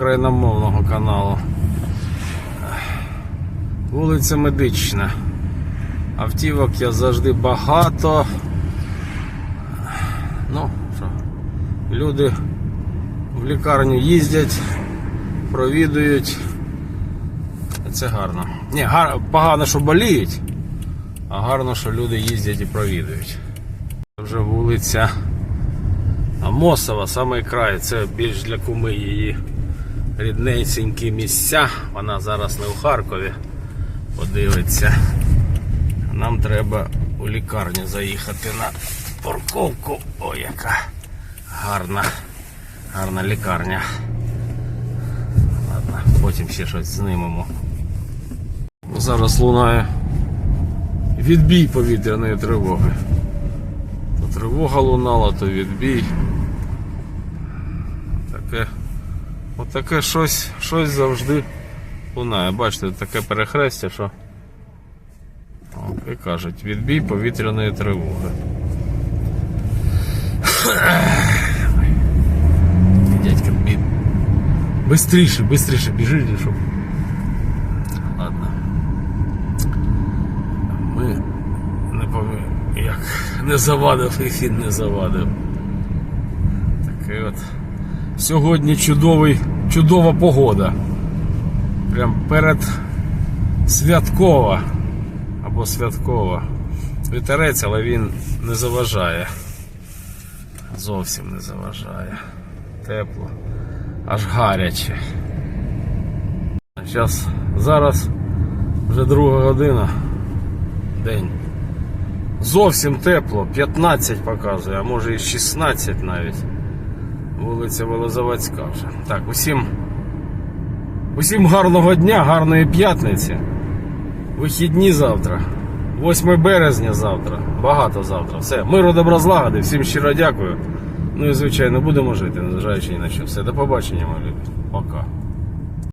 україномовного каналу. Вулиця Медична. Автівок я завжди багато. Ну, що, люди в лікарню їздять, провідують. Це гарно. Ні, гар... погано, що боліють, а гарно, що люди їздять і провідують. Це вже вулиця Амосова, самий край. Це більш для куми її рідненькі місця. Вона зараз не у Харкові. Подивиться. Нам треба у лікарню заїхати на парковку. Ой, яка гарна, гарна лікарня. Ладно, потім ще щось знімемо. Зараз лунає відбій повітряної тривоги. То тривога лунала, то відбій. Таке, отаке щось, щось завжди лунає. Бачите, таке перехрестя, що О, і кажуть, відбій повітряної тривоги. Дядька, бі... Бистріше, бистріше біжи, щоб. Ладно. Ми не повинні. Як не завадив, і не завадив. Такий от. Сьогодні чудовий, чудова погода. Прям перед святкова або святкова. Вітерець, але він не заважає. Зовсім не заважає. Тепло. Аж гаряче. Зараз, зараз вже друга година. День. Зовсім тепло, 15 показує, а може і 16 навіть. Вулиця Волозаводська вже. Так, усім. Усім гарного дня, гарної п'ятниці. Вихідні завтра. 8 березня завтра. Багато завтра. Все. Миру добра злагоди. Всім щиро дякую. Ну і звичайно будемо жити, незважаючи ні на що. Все, до побачення, мої любі. Пока.